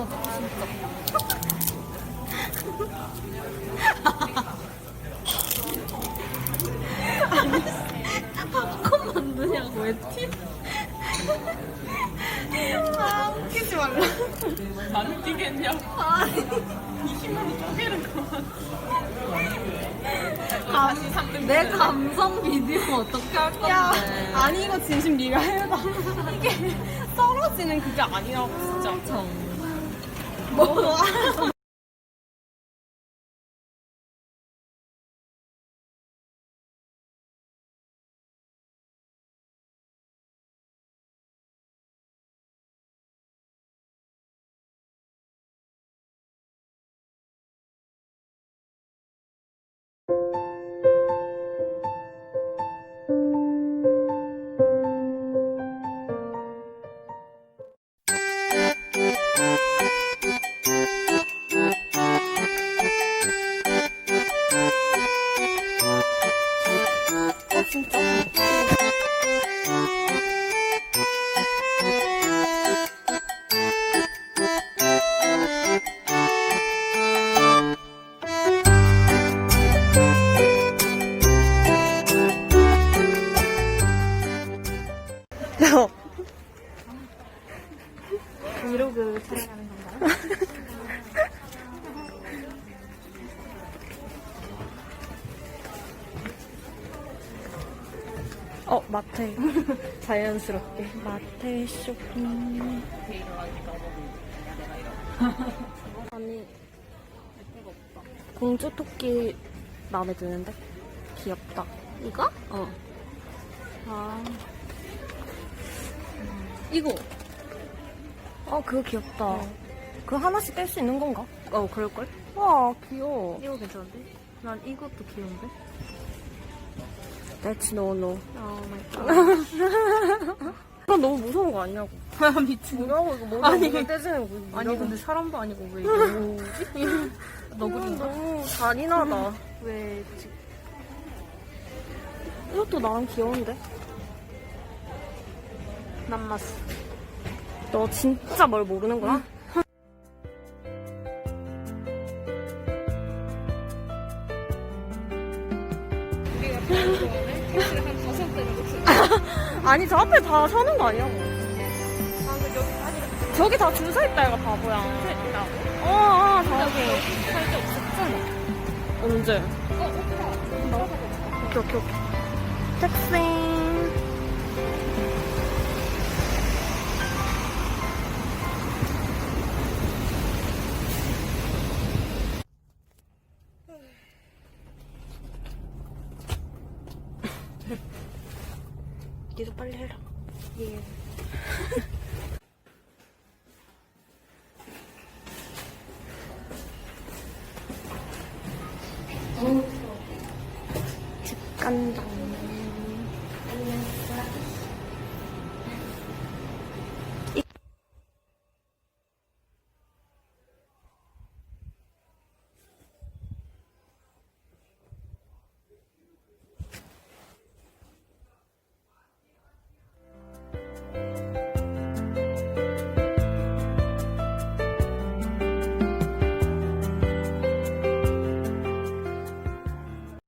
맞아 진짜 팝콘 만드냐고 왜 티? 아 웃기지 말라. 안 웃기겠냐고 아니. 20만원 쪼개는 거 감, 내 감성 비디오 어떻게 할 건데 야, 아니 이거 진심 네가 해봐. 이게 썰어지는 그게 아니라고 진짜. 정 뭐? 어, 브이로그 촬영하는 건가요? 어, 마태. 자연스럽게. 마태 쇼핑. 아니, 공주 토끼 마음에 드는데? 귀엽다. 이거? 어. 아. 이거. 어, 그거 귀엽다. 그거 하나씩 뗄 수 있는 건가? 어, 그럴걸? 와, 귀여워. 이거 괜찮은데? 난 이것도 귀여운데? That's no no. 오 마이 갓. 이건 너무 무서운 거 아니냐고. 미친 뭐라고 이거 머리 아니. 아니, 떼지는 거. 아니 근데 사람도 아니고 왜 이러지? 너구리인가? 너무 잔인하다. 왜 지금 이것도 나름 귀여운데? 남마스 너 진짜 뭘 모르는구나? 아니 저 앞에 다 서는 거 아니야? 저기 다 줄 서 있다 얘가 바보야. 어, 어 저기. 살때 없었잖아 언제? 오케이 오케이 오케이. 택시. 니도 빨리 해라. 예. 어? 집간장.